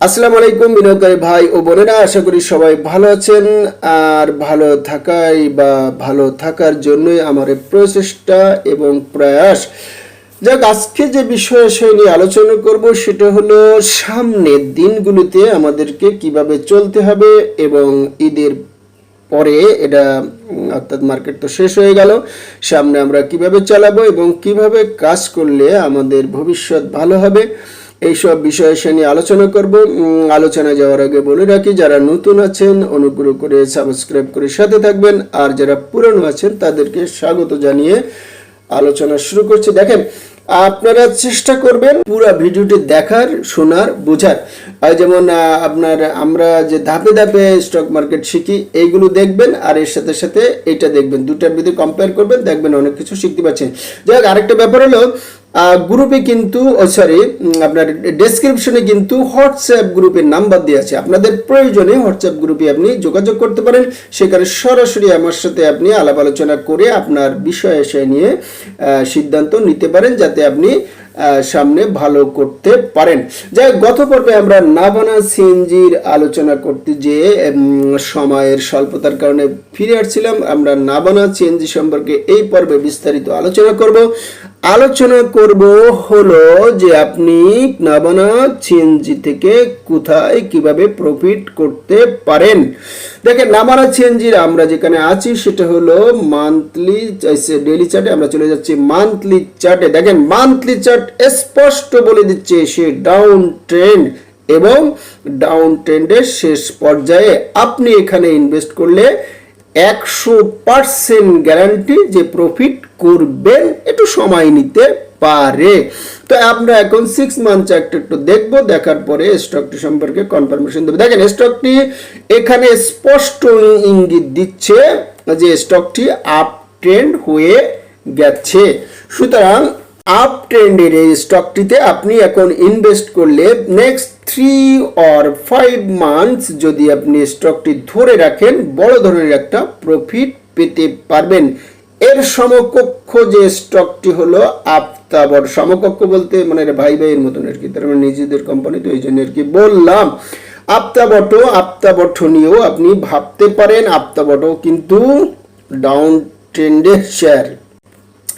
আসসালামু আলাইকুম, বিনিয়োগকারী ভাই ও বোনেরা, আশা করি সবাই ভালো আছেন। আর ভালো থাকাই বা ভালো থাকার জন্যই আমার প্রচেষ্টা এবং প্রয়াস। যাক, আজকে যে বিষয় সেই নিয়ে আলোচনা করব, সেটা হলো সামনের দিনগুলিতে আমাদেরকে কীভাবে চলতে হবে এবং ঈদের পরে এটা অর্থাৎ মার্কেট তো শেষ হয়ে গেল, সামনে আমরা কীভাবে চালাবো এবং কীভাবে কাজ করলে আমাদের ভবিষ্যৎ ভালো হবে। এইসব বিষয়ে সে নিয়ে আলোচনা করব। আলোচনা যাওয়ার আগে বলে রাখি, যারা নতুন আছেন, অনুগ্রহ করে সাবস্ক্রাইব করে সাথে থাকবেন। আর যারা পুরনো আছেন, তাদেরকে স্বাগত জানিয়ে আলোচনা শুরু করছি। দেখেন, আপনারা চেষ্টা করবেন পুরো ভিডিওটি দেখার, শোনার, বোঝার। যেমন আপনার, আমরা যে ধাপে ধাপে স্টক মার্কেট শিখি, এইগুলো দেখবেন, আর এর সাথে সাথে এটা দেখবেন। দুটার ভিতরে কম্পেয়ার করবেন, দেখবেন অনেক কিছু শিখতে পারছেন। যাই হোক, আরেকটা ব্যাপার হলো গ্রুপে কিন্তু সরি আপনার ডেসক্রিপশনে কিন্তু হোয়াটসঅ্যাপ গ্রুপের নাম্বার দেওয়া আছে। আপনাদের প্রয়োজনে হোয়াটসঅ্যাপ গ্রুপে আপনি যোগাযোগ করতে পারেন। সেখানে সরাসরি আমার সাথে আপনি আলাপ আলোচনা করে আপনার বিষয় এসে নিয়ে সিদ্ধান্ত নিতে পারেন, যাতে আপনি সামনে ভালো করতে পারেন। যাই গত পর্বে আমরা নাবানা সিএনজির আলোচনা করতে যে সময়ের স্বল্পতার কারণে ফিরে আসছিলাম। আমরা নাবানা সিএনজি সম্পর্কে এই পর্বে বিস্তারিত আলোচনা করব। আলোচনা করব হলো যে আপনি নাবানা সিএনজি থেকে কোথায় কীভাবে প্রফিট করতে পারেন। দেখেন, নাবানা সিএনজির আমরা যেখানে আছি সেটা হলো মান্থলি ডেইলি চার্টে আমরা চলে যাচ্ছি মান্থলি চার্টে দেখেন মান্থলি চার্ট স্পষ্ট বলে দিচ্ছে সে ডাউন ট্রেন্ড এবং ডাউন ট্রেন্ডের শেষ পর্যায়ে। আপনি এখানে ইনভেস্ট করলে একশো পার্সেন্ট গ্যারান্টি যে প্রফিট করবেন, একটু সময় নিতে পারে। তো আমরা এখন সিক্স মান্থ চার্টটা একটু দেখব, দেখার পরে স্টকটি সম্পর্কে কনফার্মেশন দেবো। দেখেন স্টকটি এখানে স্পষ্ট ইঙ্গিত দিচ্ছে যে স্টকটি আপ ট্রেন্ড হয়ে গেছে। সুতরাং আপ ট্রেন্ডের এই স্টকটিতে আপনি এখন ইনভেস্ট করলে next three or five months যদি আপনি স্টকটি ধরে রাখেন, বড় ধরনের একটা প্রফিট পেতে পারবেন। এর সমকক্ষ যে স্টকটি হলো আফতাবর, সমকক্ষ বলতে মানে ভাই ভাইয়ের মতন আর কি, তার মানে নিজেদের কোম্পানি তো এই জন্য আর কি বললাম। আফতাবট আফতাবট নিয়েও আপনি ভাবতে পারেন আফতাবটও কিন্তু ডাউন ট্রেন্ডের শেয়ার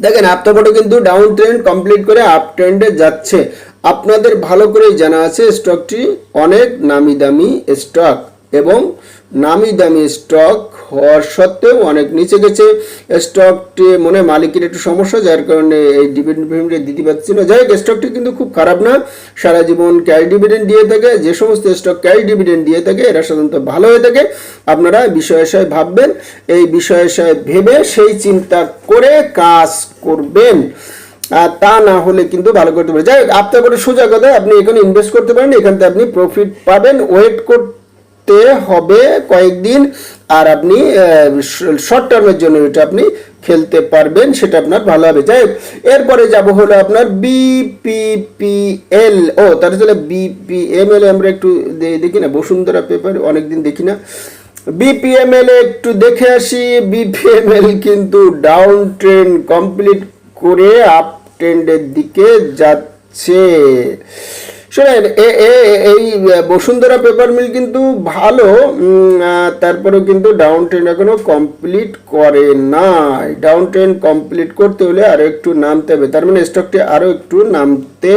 দেখেন আফতাবটও কিন্তু ডাউন ট্রেন্ড কমপ্লিট করে আপ ট্রেন্ডে যাচ্ছে। আপনাদের ভালো করেই জানা আছে স্টকটি অনেক নামি দামি স্টক এবং নামি দামি স্টক হওয়ার সত্ত্বেও অনেক নিচে গেছে। স্টকটি মনে মালিকের একটু সমস্যা, যার কারণে এই ডিভিডেন্ড পেমেন্ট দিতে পারছি না যাই হোক, স্টকটি কিন্তু খুব খারাপ না। সারা জীবন ক্যাশ ডিভিডেন্ড দিয়ে থাকে। যে সমস্ত স্টক ক্যাশ ডিভিডেন্ড দিয়ে থাকে, এরা সাধারণত ভালো হয়ে থাকে। আপনারা বিষয় আশায় ভাববেন। এই বিষয় আশায় ভেবে সেই চিন্তা করে কাজ করবেন। আর তা না হলে কিন্তু ভালো করতে পারে যাই হোক, আপনার করে সোজা কথা, আপনি এখানে ইনভেস্ট করতে পারেন। এখান থেকে আপনি প্রফিট পাবেন। ওয়েট করতে হবে কয়েকদিন, আর আপনি শর্ট টার্মের জন্য এটা আপনি খেলতে পারবেন, সেটা আপনার ভালো হবে। যাই এরপরে যাব হলো আপনার বিপিপিএল ও, তার জন্য বিপিএমএল আমরা একটু দেখি না, বসুন্ধরা পেপার অনেকদিন দেখি না। বিপিএমএল একটু দেখে আসি বিপিএমএল কিন্তু ডাউন ট্রেন্ড কমপ্লিট করে আপ ট্রেন্ডের দিকে যাচ্ছে। শোনেন এই বসুন্ধরা পেপার মিল কিন্তু ভালো তারপরেও কিন্তু ডাউন ট্রেন এখনও কমপ্লিট করে নাই। ডাউন ট্রেন কমপ্লিট করতে হলে আরও একটু নামতে হবে। তার মানে স্টকটি আরও একটু নামতে,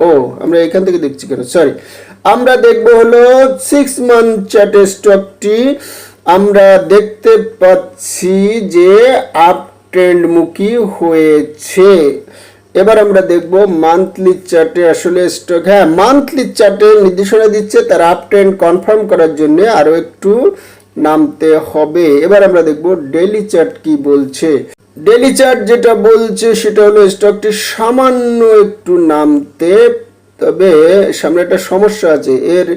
ও, আমরা এখান থেকে দেখছি কেন? সরি আমরা দেখব হলো সিক্স মান্থ চার্টের স্টকটি আমরা দেখতে পাচ্ছি যে আপ ট্রেন্ডমুখী হয়েছে। এবার আমরা দেখব মান্থলি চার্টে আসলে স্টক হ্যাঁ মান্থলি চার্টে নির্দেশনা দিচ্ছে, তার আপ ট্রেন্ড কনফার্ম করার জন্য আরও একটু নামতে হবে। এবার আমরা দেখব ডেইলি চার্ট কি বলছে। ডেলি চার্ট যেটা বলছে সেটা হলো স্টকটি সামান্য একটু নামতে, তবে সামনে একটা সমস্যা আছে। এর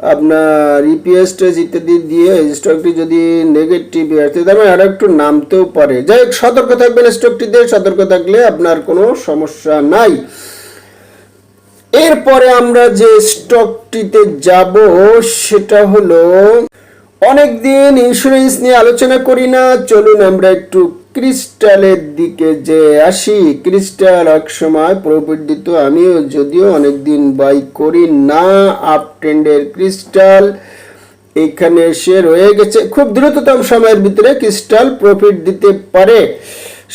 আপনার ইপিএস টেস ইত্যাদি দিয়ে স্টকটি যদি নেগেটিভ আসে, তার মানে আরও একটু নামতেও পারে। যাই হোক, সতর্ক থাকবেন স্টকটিতে সতর্ক থাকলে আপনার কোনো সমস্যা নাই। এরপরে আমরা যে স্টকটিতে যাব, সেটা হলো, অনেকদিন ইন্স্যুরেন্স নিয়ে আলোচনা করি না, চলুন আমরা একটু ক্রিস্টালের দিকে যে আসি, ক্রিস্টাল এক সময় প্রফিট দিত আমিও যদিও অনেকদিন বাই করি না আপ ট্রেন্ডের ক্রিস্টাল। এখানে এসে রয়ে গেছে। খুব দ্রুততম সময়ের ভিতরে ক্রিস্টাল প্রফিট দিতে পারে।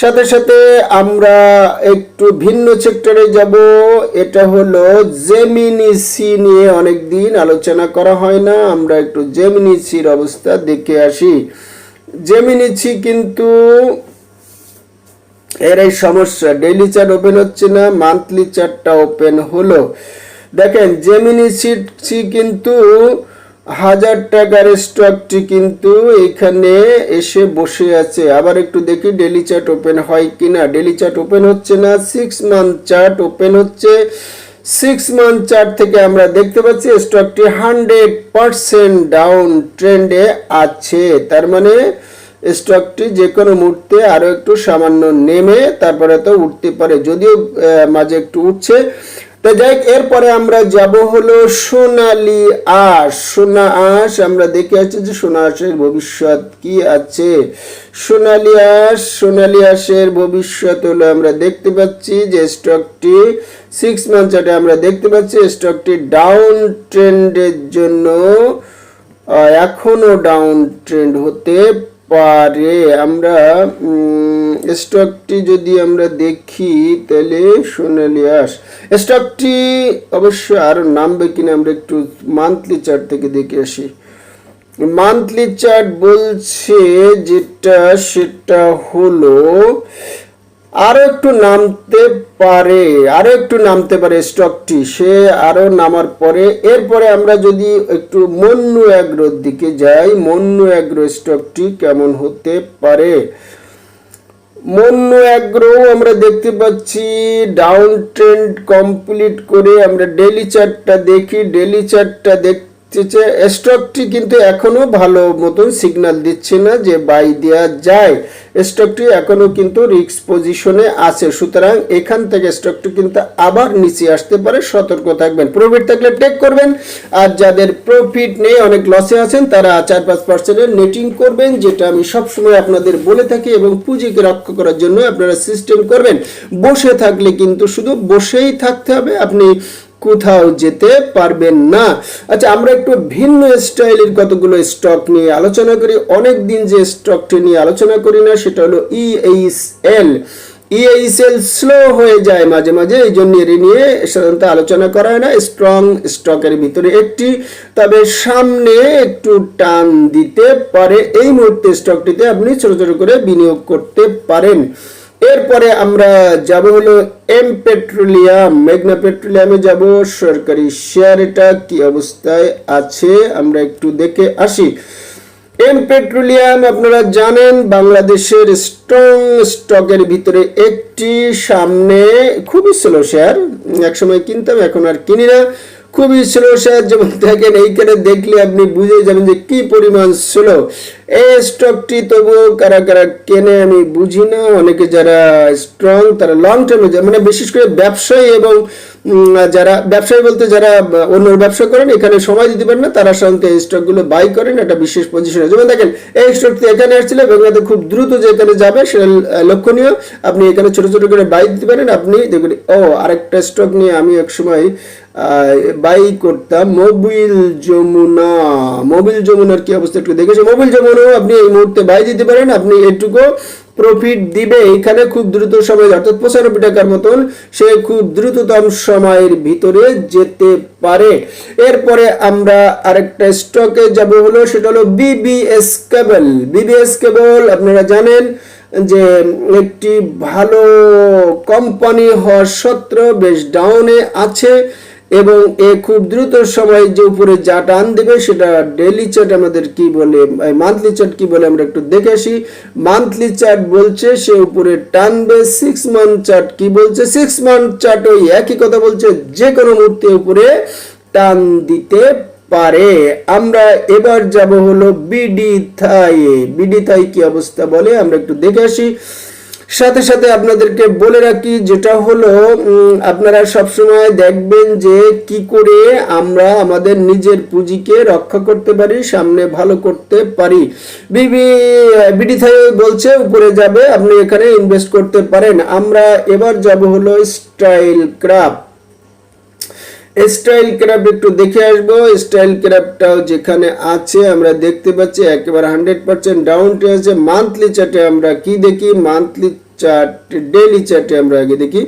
সাথে সাথে আমরা একটু ভিন্ন সেক্টরে যাব। এটা হলো জেমিনি সি নিয়ে অনেকদিন আলোচনা করা হয় না। আমরা একটু জেমিনি সির অবস্থা দেখে আসি। জেমিনি সি কিন্তু এর এই সমস্যা। ডেইলি চার্ট ওপেন হচ্ছে না মান্থলি চার্টটা ওপেন হলো। দেখেন জেমিনি সিট সি কিন্তু হাজার টাকার স্টকটি কিন্তু এখানে এসে বসে আছে। আবার একটু দেখি ডেলি চার্ট ওপেন হয় কিনা। ডেলি চার্ট ওপেন হচ্ছে না সিক্স মান্থ চার্ট ওপেন হচ্ছে। সিক্স মান্থ চার্ট থেকে আমরা দেখতে পাচ্ছি স্টকটি হান্ড্রেড পার্সেন্ট ডাউন ট্রেন্ডে আছে। তার মানে স্টকটি যে কোনো মুহূর্তে আরও একটু সামান্য নেমে তারপরে তো উঠতে পারে যদিও মাঝে একটু উঠছে। তো যাই এরপরে আমরা যাব হলো সোনালি আঁশ। সোনা আঁশ আমরা দেখে আছি যে সোনা আঁশের ভবিষ্যৎ কি আছে। সোনালি আঁশ সোনালি আঁশের ভবিষ্যৎ হলো আমরা দেখতে পাচ্ছি যে স্টকটি সিক্স মান্থ আমরা দেখতে পাচ্ছি স্টকটি ডাউন ট্রেন্ডের জন্য আহ, এখনও ডাউন ট্রেন্ড হতে পারে, আমরা স্টকটি যদি আমরা দেখি, তাহলে সোনালি আস। স্টকটি অবশ্য আর নামবে কিনা আমরা একটু মান্থলি চার্ট থেকে দেখে আসি। মান্থলি চার্ট বলছে যেটা, সেটা হলো আরও একটু নামতে পারে, আরও একটু নামতে পারে স্টকটি সে আরও নামার পরে, এরপরে আমরা যদি একটু মন্নু অ্যাগ্রোর দিকে যাই, মন্নু অ্যাগ্রো স্টকটি কেমন হতে পারে? মন্নু অ্যাগ্রো আমরা দেখতে পাচ্ছি ডাউন ট্রেন্ড কমপ্লিট করে আমরা ডেলি চার্টটা দেখি ডেলি চার্টটা দেখতেছে স্টকটি কিন্তু এখনও ভালো মতন সিগন্যাল দিচ্ছে না যে বাই দেওয়া যায়। স্টকটি এখনও কিন্তু রিক্স পজিশনে আছে। সুতরাং এখান থেকে স্টকটি কিন্তু আবার নিচে আসতে পারে। সতর্ক থাকবেন। প্রফিট থাকলে টেক করবেন। আর যাদের প্রফিট নেই, অনেক লসে আছেন, তারা চার পাঁচ পার্সেন্টের নেটিং করবেন, যেটা আমি সবসময় আপনাদের বলে থাকি এবং পুঁজিকে রক্ষা করার জন্য আপনারা সিস্টেম করবেন। বসে থাকলে কিন্তু শুধু বসেই থাকতে হবে। আপনি কোথাও যেতে পারবেন না। আচ্ছা আমরা একটু ভিন্ন স্টাইলের কতগুলো স্টক নিয়ে আলোচনা করি। অনেক দিন যে স্টকটি নিয়ে আলোচনা করি না, সেটা হলো ইএইচএল ইএইচএল স্লো হয়ে যায় মাঝে মাঝে, এই জন্য এর নিয়ে সাধারণত আলোচনা করা হয় না। স্ট্রং স্টকের ভিতরে একটি, তবে সামনে একটু টান দিতে পারে। এই মুহূর্তে স্টকটিতে আপনি ছোট ছোট করে বিনিয়োগ করতে পারেন। এরপরে আমরা যাব হলো এম পেট্রোলিয়াম মেঘনা পেট্রোলিয়ামে যাব। সরকারি শেয়ার এটা কি অবস্থায় আছে? আমরা একটু দেখে আসি। এম পেট্রোলিয়াম আপনারা জানেন, বাংলাদেশের স্ট্রং স্টকের ভিতরে একটি, সামনে খুবই স্লো শেয়ার একসময় কিনতাম, এখন আর কিনি না। খুবই স্লো শেয়ার যেমন দেখেন, এইখানে দেখলে আপনি বুঝে যাবেন যে কি পরিমাণ স্লো এই স্টকটি তবুও কারা কারা কেনে আমি বুঝি না। অনেকে যারা স্ট্রং তারা লং টার্মে মানে বিশেষ করে ব্যবসায়ী এবং যারা ব্যবসায়ী বলতে যারা অন্য ব্যবসা করেন, এখানে সময় দিতে পারেন না, তারা সাধারণত এই স্টকগুলো বাই করেন, একটা বিশেষ পজিশনে যেমন দেখেন, এই স্টকটি এখানে আসছিল, বাংলাতে খুব দ্রুত যে এখানে যাবে, সেটা লক্ষণীয়। আপনি এখানে ছোট ছোট করে বাই দিতে পারেন। আপনি দেখুন, ও, আরেকটা স্টক নিয়ে আমি এক সময় বাই করতাম, মোবিল যমুনা। মোবিল যমুনার কি অবস্থা একটু দেখেছি মোবিল যমুনাও আপনি এই মুহূর্তে বাই দিতে পারেন। আপনি এটুকু প্রফিট দিবে এখানে খুব দ্রুত সময়, অর্থাৎ পঁচানব্বই টাকার মতন সে খুব দ্রুততম সময়ের ভিতরে যেতে পারে। এরপরে আমরা আরেকটা স্টকে যাব হলো, সেটা হলো বিবিএস কেবল বিবিএস কেবল আপনারা জানেন যে একটি ভালো কোম্পানি হওয়ার সত্ত্বেও বেশ ডাউনে আছে। এবং এ খুব দ্রুত সময় যে উপরে যা টান দেবে সেটা ডেলি চার্ট আমাদের কি বলে মান্থলি চার্ট কি বলে আমরা একটু দেখে আসি। মান্থলি চার্ট বলছে সে উপরে টানবে সিক্স মান্থ চার্ট কি বলছে? সিক্স মান্থ চার্ট ওই একই কথা বলছে, যে কোনো মুহূর্তে উপরে টান দিতে পারে। আমরা এবার যাব হলো বিডি থাই বিডি থাই কি অবস্থা বলে আমরা একটু দেখে আসি। সাথে সাথে আপনাদেরকে বলে রাখি, যেটা হলো আপনারা সবসময় দেখবেন যে কি করে আমরা আমাদের নিজের পুঁজিকে রক্ষা করতে পারি, সামনে ভালো করতে পারি। বিবি, বিডি থাই বলছে, উপরে যাবে, আপনি এখানে ইনভেস্ট করতে পারেন। আমরা এবার যাব হলো স্টাইল ক্রাফট স্টাইল ক্রাফট একটু দেখে আসব। স্টাইল ক্রাফটটাও যেখানে আছে, আমরা দেখতে পাচ্ছি, একেবারে হান্ড্রেড পার্সেন্ট ডাউনটে আছে। মান্থলি চার্টে আমরা কি দেখি? মান্থলি চার্ট ডেলি চার্টে আমরা আগে দেখি।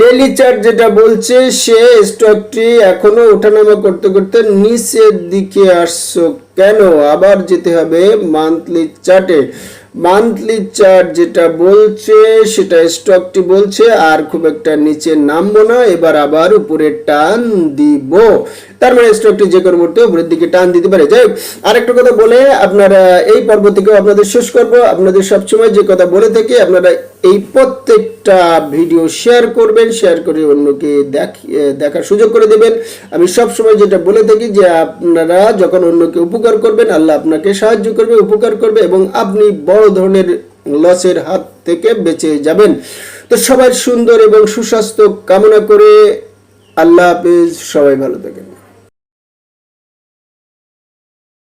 ডেলি চার্ট যেটা বলছে, সে স্টকটি এখনও ওঠানামা করতে করতে নিচের দিকে আসছো। কেন? আবার যেতে হবে মান্থলি চার্টে। মান্থলি চার্ট যেটা বলছে, সেটা স্টকটি বলছে, আর খুব একটা নিচে নামবো না, এবার আবার উপরে টান দিব। তার মানে স্টকটি যে কোনো মুহূর্তে উপরের দিকে টান দিতে পারে। যাই আরেকটা কথা বলে আপনারা এই পর্ব থেকেও আপনাদের শেষ করব। আপনাদের সবসময় যে কথা বলে থাকি, আপনারা এই প্রত্যেকটা ভিডিও শেয়ার করবেন শেয়ার করে অন্যকে দেখ- দেখার সুযোগ করে দেবেন। আমি সবসময় যেটা বলে থাকি যে আপনারা যখন অন্যকে উপকার করবেন, আল্লাহ আপনাকে সাহায্য করবে, উপকার করবে এবং আপনি বড় ধরনের লসের হাত থেকে বেঁচে যাবেন। তো সবার সুন্দর এবং সুস্বাস্থ্য কামনা করে আল্লাহ হাফিজ। সবাই ভালো থাকেন।